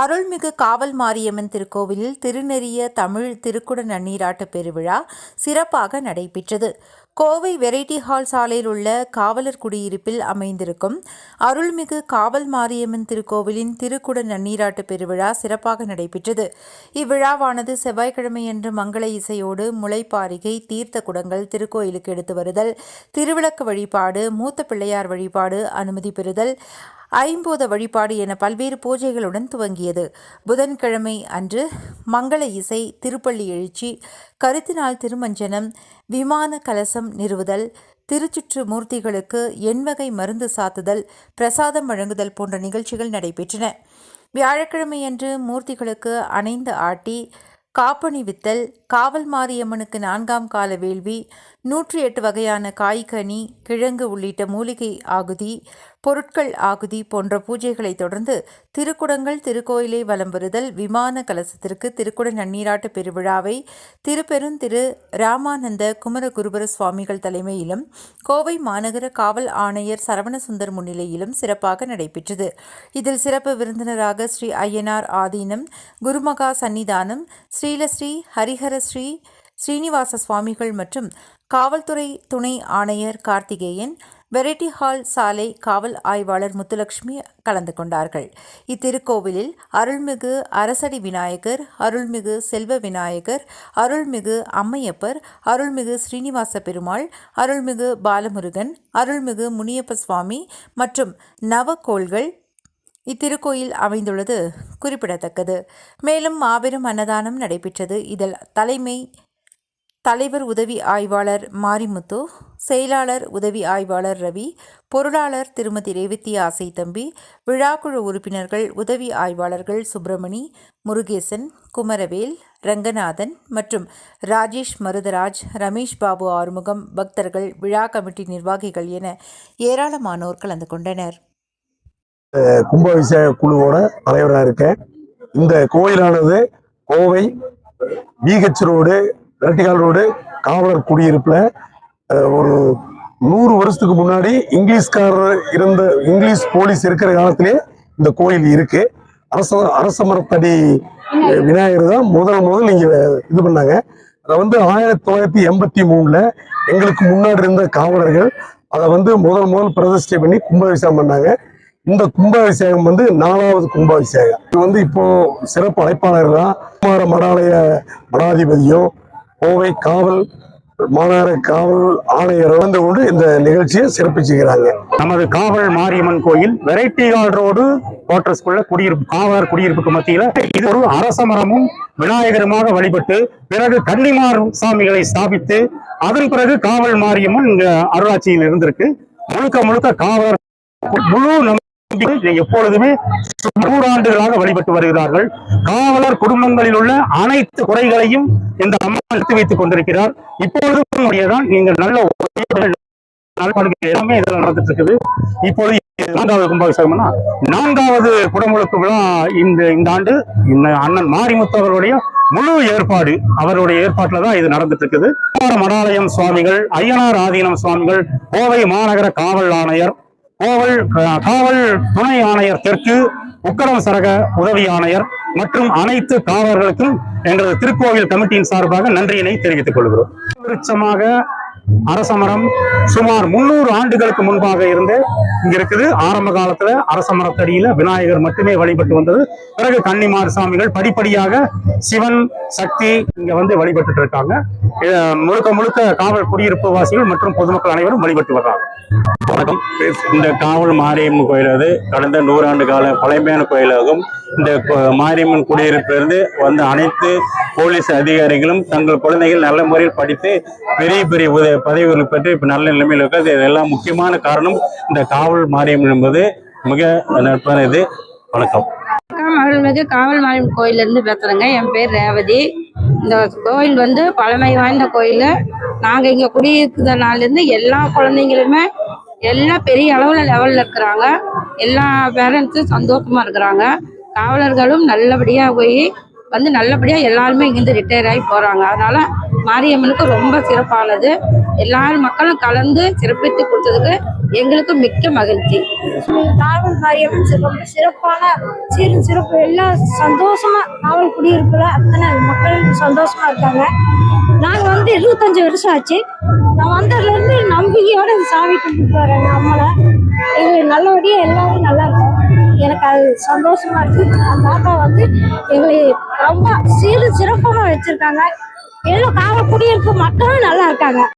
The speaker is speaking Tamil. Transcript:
அருள்மிகு காவல் மாரியம்மன் திருக்கோவிலில் திருநெறிய தமிழ் திருக்குட நன்னீராட்டு பெருவிழா சிறப்பாக நடைபெற்றது. கோவை வெரைட்டி ஹால் சாலையில் உள்ள காவலர் குடியிருப்பில் அமைந்திருக்கும் அருள்மிகு காவல் மாரியம்மன் திருக்கோவிலின் திருக்குட நன்னீராட்டு பெருவிழா சிறப்பாக நடைபெற்றது. இவ்விழாவானது செவ்வாய்க்கிழமையன்று மங்கள இசையோடு முளைப்பாரிகை தீர்த்த குடங்கள் திருக்கோயிலுக்கு எடுத்து வருதல் திருவிளக்கு வழிபாடு மூத்த பிள்ளையார் வழிபாடு அனுமதி பெறுதல் ஐம்பூத வழிபாடு என பல்வேறு பூஜைகளுடன் துவங்கியது. புதன்கிழமை அன்று மங்கள இசை திருப்பள்ளி எழுச்சி கருத்தினால் திருமஞ்சனம் விமான கலசம் நிறுவுதல் திருச்சுற்று மூர்த்திகளுக்கு எண்வகை மருந்து சாத்துதல் பிரசாதம் வழங்குதல் போன்ற நிகழ்ச்சிகள் நடைபெற்றன. வியாழக்கிழமையன்று மூர்த்திகளுக்கு அணைந்து ஆட்டி காப்பணி வித்தல் காவல் மாரியம்மனுக்கு நான்காம் கால வேள்வி நூற்றி எட்டு வகையான காய்கனி கிழங்கு உள்ளிட்ட மூலிகை ஆகுதி பொருட்கள் ஆகுதி போன்ற பூஜைகளை தொடர்ந்து திருக்குடங்கள் திருக்கோயிலை வலம் வருதல் விமான கலசத்திற்கு திருக்குட நன்னீராட்டு பெருவிழாவை திருப்பெருந்திரு ராமானந்த குமரகுருபர சுவாமிகள் தலைமையிலும் கோவை மாநகர காவல் ஆணையர் சரவணசுந்தர் முன்னிலையிலும் சிறப்பாக நடைபெற்றது. இதில் சிறப்பு விருந்தினராக ஸ்ரீ ஐயனார் ஆதீனம் குருமகா சன்னிதானம் ஸ்ரீலஸ்ரீ ஹரிஹர ஸ்ரீ ஸ்ரீனிவாச சுவாமிகள் மற்றும் காவல்துறை துணை ஆணையர் கார்த்திகேயன் வெரைட்டி ஹால் சாலை காவல் ஆய்வாளர் முத்துலட்சுமி கலந்து கொண்டார்கள். இத்திருக்கோவிலில் அருள்மிகு அரசடி விநாயகர் அருள்மிகு செல்வ விநாயகர் அருள்மிகு அம்மையப்பர் அருள்மிகு ஸ்ரீனிவாச பெருமாள் அருள்மிகு பாலமுருகன் அருள்மிகு முனியப்ப சுவாமி மற்றும் நவக்கோள்கள் இத்திருக்கோயில் அமைந்துள்ளது குறிப்பிடத்தக்கது. மேலும் மாபெரும் அன்னதானம் நடைபெற்றது. இதில் தலைமை தலைவர் உதவி ஆய்வாளர் மாரிமுத்து செயலாளர் உதவி ஆய்வாளர் ரவி பொருளாளர் திருமதி ரேவதி ஆசை தம்பி விழாக்குழு உறுப்பினர்கள் உதவி ஆய்வாளர்கள் சுப்பிரமணி முருகேசன் குமரவேல் ரங்கநாதன் மற்றும் ராஜேஷ் மருதராஜ் ரமேஷ் பாபு ஆறுமுகம் பக்தர்கள் விழா கமிட்டி நிர்வாகிகள் என ஏராளமானோர் கலந்து கொண்டனர். கும்பாபிஷேக குழுவோட தலைவராக இருக்கேன். இந்த கோயிலானது கோவை பிஹெச் ரோடு வெரட்டிகால் ரோடு காவலர் குடியிருப்பில் ஒரு நூறு வருஷத்துக்கு முன்னாடி இங்கிலீஷ்காரர் இருந்த இங்கிலீஷ் போலீஸ் இருக்கிற காலத்திலே இந்த கோயில் இருக்கு. அரச அரச மரத்தடி விநாயகர் தான் முதல் முதல் இங்கே இது பண்ணாங்க. அதை வந்து ஆயிரத்தி தொள்ளாயிரத்தி எண்பத்தி மூணில் எங்களுக்கு முன்னாடி இருந்த காவலர்கள் அதை வந்து முதல் முதல் பிரதிஷ்டை பண்ணி கும்பாபிஷேகம் பண்ணாங்க. இந்த கும்பாபிஷேகம் வந்து நாலாவது கும்பாபிஷேகம். இது வந்து இப்போ சிறப்பு அழைப்பாளர் தான் குமார மடாலய மடாதிபதியும் கோவை காவல் மாநகர காவல் ஆணையர் வந்து கொண்டு இந்த நிகழ்ச்சியை சிறப்பிச்சுக்கிறாங்க. நமது காவல் மாரியம்மன் கோயில் வெரைட்டி ஹால் ரோடு குவார்டர்ஸ்குள்ள குடியிருப்பு காவலர் குடியிருப்புக்கு மத்தியில இது ஒரு அரச மரமும் விநாயகருமாக வழிபட்டு பிறகு கன்னிமார் சாமிகளை ஸ்தாபித்து அதன் பிறகு காவல் மாரியம்மன் இங்க அருளாட்சியில் இருந்திருக்கு. முழுக்க முழுக்க காவலர் முழு நம்பிக்கை எப்பொழுதுமே நூறாண்டுகளாக வழிபட்டு வருகிறார்கள். காவலர் குடும்பங்களில் உள்ள அனைத்து குறைகளையும் இந்த அம்மா எடுத்து வைத்துக் கொண்டிருக்கிறார். இப்பொழுதும் நீங்கள் நல்ல எல்லாமே இதில் நடந்துட்டு இருக்குது இப்போது நான்காவது கும்பாபிஷேகம்னா நான்காவது குடமுழுக்கு விழா இந்த இந்த ஆண்டு இந்த அண்ணன் மாரிமுத்து அவர்களுடைய முழு ஏற்பாடு அவருடைய ஏற்பாட்டில் தான் இது நடந்துட்டு இருக்குது மடாலயம் சுவாமிகள் ஐயனார் ஆதீனம் சுவாமிகள் கோவை மாநகர காவல் ஆணையர் கோவல் காவல் துணை ஆணையர் தெற்கு உக்கடம் சரக உதவி ஆணையர் மற்றும் அனைத்து காவலர்களுக்கும் எங்களது திருக்கோவில் கமிட்டியின் சார்பாக நன்றியினை தெரிவித்துக் கொள்கிறோம். விருட்சமாக அரசமரம் சுமார் முன்னூறு ஆண்டுகளுக்கு முன்பாக இருந்து இங்க இருக்குது. ஆரம்ப காலத்துல அரசமரத்தடியில விநாயகர் மட்டுமே வழிபட்டு வந்தது. பிறகு கன்னிமார் சாமிகள் படிப்படியாக சிவன் சக்தி இங்க வந்து வழிபட்டு இருக்காங்க. முழுக்க முழுக்க காவல் குடியிருப்பு வாசிகள் மற்றும் பொதுமக்கள் அனைவரும் வழிபட்டு வர்றாங்க. வணக்கம். இந்த காவல் மாரியம்மன் கோயில் அது. கடந்த நூறாண்டு கால பழமையான கோயிலாகும் இந்த மாரியம்மன் குடியிருப்பிலிருந்து வந்த அனைத்து போலீஸ் அதிகாரிகளும் தங்கள் குழந்தைகள் நல்ல முறையில் படித்து பெரிய பெரிய உதவி பதவிகள் பெற்று இப்போ நல்ல நிலைமையில் இருக்கிறது இதெல்லாம் முக்கியமான காரணம். இந்த காவல் மாரியம்மன் என்பது மிக நட்பான இது. வணக்கம். அருள்மிகு காவல் மாரியம் கோயிலேருந்து பேசுகிறேங்க என் பேர் ரேவதி. இந்த கோயில் வந்து பழமை வாய்ந்த கோயில். நாங்கள் இங்கே குடியிருக்கிற நாள்லேருந்து எல்லா குழந்தைங்களுமே எல்லாம் பெரிய அளவில் லெவலில் இருக்கிறாங்க. எல்லா பேரண்ட்ஸும் சந்தோஷமாக இருக்கிறாங்க. காவலர்களும் நல்லபடியாக போய் வந்து நல்லபடியாக எல்லாருமே இங்கேருந்து ரிட்டையர் ஆகி போகிறாங்க அதனால் மாரியம்மனுக்கு ரொம்ப சிறப்பானது. எல்லாரும் மக்களும் கலந்து சிறப்பித்து கொடுத்ததுக்கு எங்களுக்கு மிக்க மகிழ்ச்சி. நாவல் மாரியம்மன் ரொம்ப சிறப்பான சீரும் சிறப்பு. எல்லாம் சந்தோஷமா நாவல் குடியிருப்புல அத்தனை மக்கள் சந்தோஷமா இருக்காங்க. நாங்க வந்து இருபத்தஞ்சு வருஷம் ஆச்சு. நான் வந்ததுல இருந்து நம்பிக்கையோட சாமி கும்பிட்டு வரேன். அம்மனை எங்களுக்கு நல்லபடியா எல்லாரும் நல்லா இருக்கும் எனக்கு அது சந்தோஷமா இருக்கு. அந்த தாத்தா வந்து எங்களை ரொம்ப சீரும் சிறப்பாக வச்சிருக்காங்க. எல்லாம் காவல் குடியிருப்பு மக்களும் நல்லா இருக்காங்க.